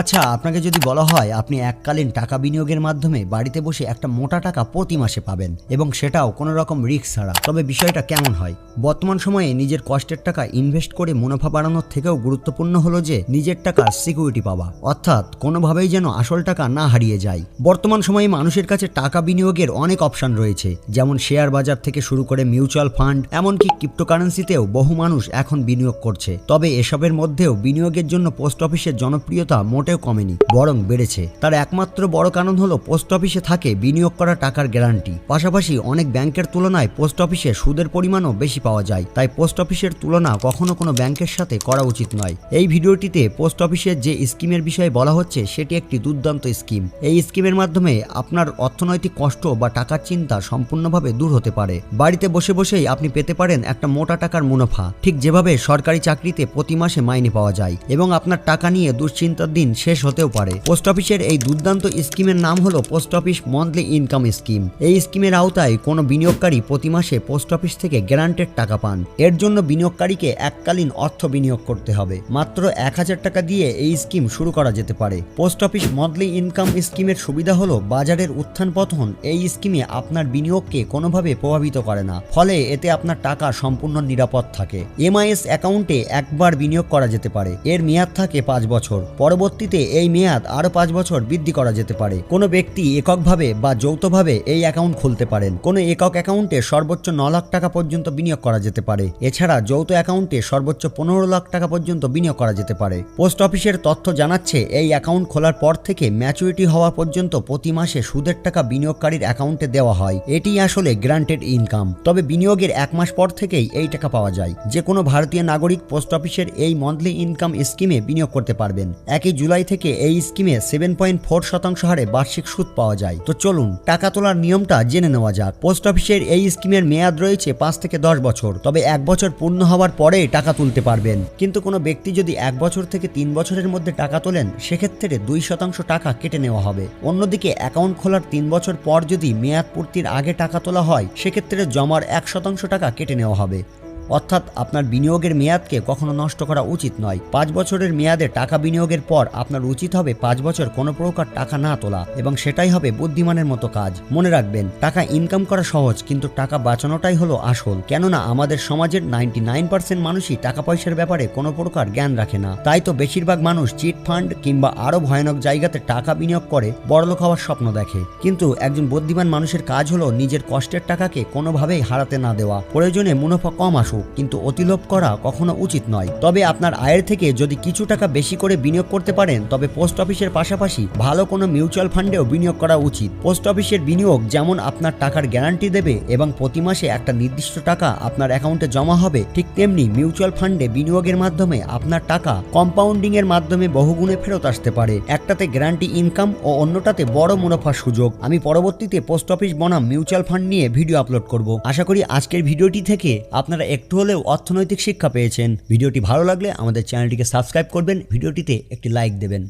আচ্ছা আপনাকে যদি বলা হয়, আপনি এককালীন টাকা বিনিয়োগের মাধ্যমে বাড়িতে বসে একটা মোটা টাকা প্রতি মাসে পাবেন এবং সেটাও কোনো রকম রিস্ক ছাড়া। তবে বিষয়টা কেমন হয়? বর্তমান সময়ে নিজের কষ্টের টাকা ইনভেস্ট করে মুনাফা বাড়ানোর থেকেও গুরুত্বপূর্ণ হলো যে, নিজের টাকার সিকিউরিটি পাওয়া। অর্থাৎ কোনোভাবেই যেন আসল টাকা না হারিয়ে যায়। বর্তমান সময়ে মানুষের কাছে টাকা বিনিয়োগের অনেক অপশন রয়েছে, যেমন শেয়ার বাজার থেকে শুরু করে মিউচুয়াল ফান্ড, এমনকি ক্রিপ্টোকারেন্সিতেও বহু মানুষ এখন বিনিয়োগ করছে। তবে এসবের মধ্যেও বিনিয়োগের জন্য পোস্ট অফিসের জনপ্রিয়তা মোটেও কমেনি, বরং বেড়েছে। তার একমাত্র বড় কারণ হলো পোস্ট অফিসে থাকে বিনিয়োগ করা টাকার গ্যারান্টি। পাশাপাশি অনেক ব্যাংকের তুলনায় পোস্ট অফিসে সুদের পরিমাণও বেশি পাওয়া যায়। তাই পোস্ট অফিসের তুলনা কখনো কোনো ব্যাংকের সাথে করা উচিত নয়। এই ভিডিওটিতে পোস্ট অফিসের যে স্কিমের বিষয়ে বলা হচ্ছে, সেটি একটি দুর্দান্ত স্কিম। এই স্কিমের মাধ্যমে আপনার অর্থনৈতিক কষ্ট বা টাকার চিন্তা সম্পূর্ণভাবে দূর হতে পারে। বাড়িতে বসে বসেই আপনি পেতে পারেন একটা মোটা টাকার মুনাফা। ঠিক যেভাবে সরকারি চাকরিতে প্রতি মাসে মাইনে পাওয়া যায় এবং আপনার টাকা নিয়ে দুশ্চিন্তার দিন শেষ হতেও পারে। পোস্ট অফিসের এই দুর্দান্ত স্কিমের নাম হলো post office monthly income scheme. এই স্কিমের আওতায় কোনো বিনিয়োগকারী প্রতি মাসে পোস্ট অফিস থেকে গ্যারান্টেড টাকা পান। এর জন্য বিনিয়োগকারীকে এককালীন অর্থ বিনিয়োগ করতে হবে। মাত্র এক হাজার টাকা দিয়ে এই স্কিম শুরু করা যেতে পারে। পোস্ট অফিস মান্থলি ইনকাম স্কিমের সুবিধা হলো বাজারের উত্থান পতন। এই স্কিমে আপনার বিনিয়োগকে কোনোভাবে প্রভাবিত করে না। ফলে এতে আপনার টাকা সম্পূর্ণ নিরাপদ থাকে। এমআইএস অ্যাকাউন্টে একবার বিনিয়োগ করা যেতে পারে। এর মেয়াদ থাকে পাঁচ বছর। পরবর্তীতে এই মেয়াদ আরও পাঁচ বছর বৃদ্ধি করা যেতে পারে। কোনো ব্যক্তি এককভাবে বা যৌথভাবে এই অ্যাকাউন্ট খুলতে পারেন। কোনো একক অ্যাকাউন্টে সর্বোচ্চ ন লাখ টাকা পর্যন্ত বিনিয়োগ করা যেতে পারে। এছাড়া যৌথ অ্যাকাউন্টে সর্বোচ্চ পনেরো লাখ টাকা পর্যন্ত বিনিয়োগ করা যেতে পারে। পোস্ট অফিসের তথ্য জানাচ্ছে, এই অ্যাকাউন্ট খোলার পর থেকে ম্যাচুরিটি হওয়া পর্যন্ত প্রতি মাসে সুদের টাকা বিনিয়োগকারীর অ্যাকাউন্টে দেওয়া হয়। এটি আসলে গ্রান্টেড ইনকাম। তবে বিনিয়োগের এক মাস পর থেকেই এই টাকা পাওয়া যায়। যে কোনো ভারতীয় নাগরিক পোস্ট অফিসের এই মান্থলি ইনকাম স্কিমে বিনিয়োগ করতে পারবেন। একই জুলাই থেকে এই স্কিমে সেভেন পয়েন্ট ফোর শতাংশ হারে বার্ষিক সুদ পাওয়া যায়। তো চলুন, টাকা তোলার নিয়মটা জেনে নেওয়া যাক। পোস্ট অফিসের এই স্কিমের মেয়াদ রয়েছে পাঁচ থেকে দশ বছর। তবে এক বছর পূর্ণ হওয়ার পরে টাকা তুলতে পারবেন। কিন্তু কোনো ব্যক্তি যদি এক বছর থেকে তিন বছরের মধ্যে টাকা তোলেন, সেক্ষেত্রে দুই শতাংশ টাকা কেটে নেওয়া হবে। অন্যদিকে অ্যাকাউন্ট খোলার তিন বছর পর যদি মেয়াদ পূর্তির আগে টাকা তোলা হয়, সেক্ষেত্রে জমার এক শতাংশ টাকা কেটে নেওয়া হবে। অর্থাৎ আপনার বিনিয়োগের মেয়াদকে কখনো নষ্ট করা উচিত নয়। পাঁচ বছরের মেয়াদে টাকা বিনিয়োগের পর আপনার উচিত হবে পাঁচ বছর কোনো প্রকার টাকা না তোলা এবং সেটাই হবে বুদ্ধিমানের মতো কাজ। মনে রাখবেন, টাকা ইনকাম করা সহজ কিন্তু টাকা বাঁচানোটাই হলো আসল। কেননা আমাদের সমাজের নাইনটি নাইন পার্সেন্ট মানুষই টাকা পয়সার ব্যাপারে কোনো প্রকার জ্ঞান রাখে না। তাই তো বেশিরভাগ মানুষ চিট ফান্ড কিংবা আরও ভয়ানক জায়গাতে টাকা বিনিয়োগ করে বড়লোক হওয়ার স্বপ্ন দেখে। কিন্তু একজন বুদ্ধিমান মানুষের কাজ হলো নিজের কষ্টের টাকাকে কোনোভাবেই হারাতে না দেওয়া। প্রয়োজনে মুনাফা কম আসুক। কিন্তু অতিলোভ করা কখনো উচিত নয়। তবে আপনার আয়ের থেকে যদি কিছু টাকা বেশি করে বিনিয়োগ করতে পারেন, তবে পোস্ট অফিসের পাশাপাশি ভালো কোনো মিউচুয়াল ফান্ডেও বিনিয়োগ করা উচিত। পোস্ট অফিসের বিনিয়োগ যেমন আপনার টাকার গ্যারান্টি দেবে এবং প্রতি মাসে একটা নির্দিষ্ট টাকা আপনার অ্যাকাউন্টে জমা হবে, ঠিক তেমনি মিউচুয়াল ফান্ডে বিনিয়োগের মাধ্যমে আপনার টাকা কম্পাউন্ডিং এর মাধ্যমে বহুগুণে ফেরত আসতে পারে। একটাতে গ্যারান্টি ইনকাম ও অন্যটাতে বড় মুনাফার সুযোগ। আমি পরবর্তীতে পোস্ট অফিস বনাম মিউচুয়াল ফান্ড নিয়ে ভিডিও আপলোড করব। আশা করি আজকের ভিডিওটি থেকে আপনারা একটু হলেও অর্থনৈতিক শিক্ষা পেয়েছেন। ভিডিওটি ভালো লাগলে আমাদের চ্যানেলটিকে সাবস্ক্রাইব করবেন। ভিডিওটিতে একটি লাইক দেবেন।